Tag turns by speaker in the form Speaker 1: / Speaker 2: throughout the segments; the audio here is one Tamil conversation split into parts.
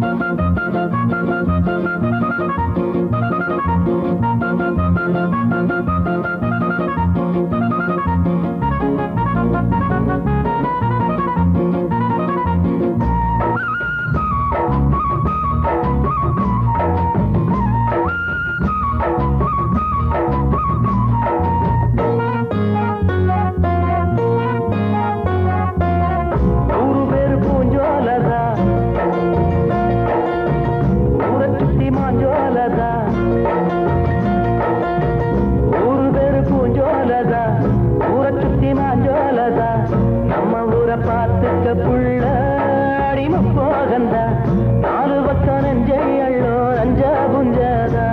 Speaker 1: Thank you. மகந்தா நாலு பக்கம் நெஞ்சை அள்ளோ நஞ்சா புஞ்சாதா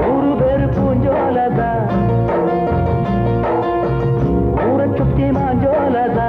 Speaker 1: நூறு பேரு பூஞ்சோலதா. ஊரை சுத்தி மாஞ்சோலதா.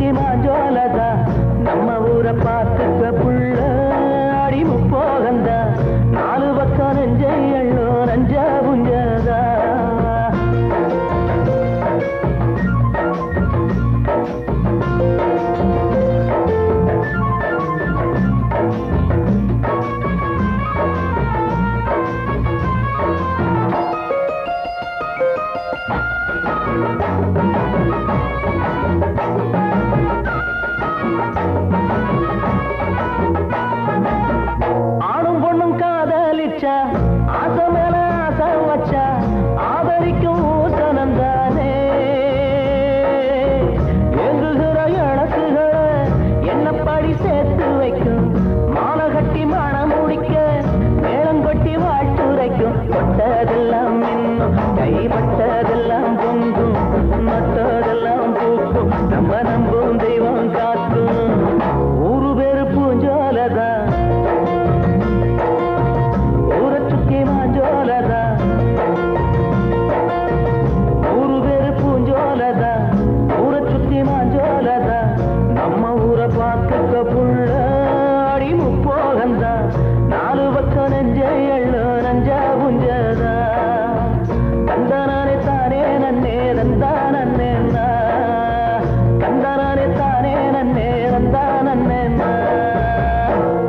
Speaker 1: ಅಂತಿಮ ಜೋಲದ ನಮ್ಮ ಊರ ಪಾತಕ முடிக்க மேளங்கொட்டி வாட்டுரைக்கும் கொட்டதெல்லாம் இன்னும் கைப்பட்டதெல்லாம் பொங்கும். மற்றதெல்லாம் பூக்கும். நம்ம நம்ம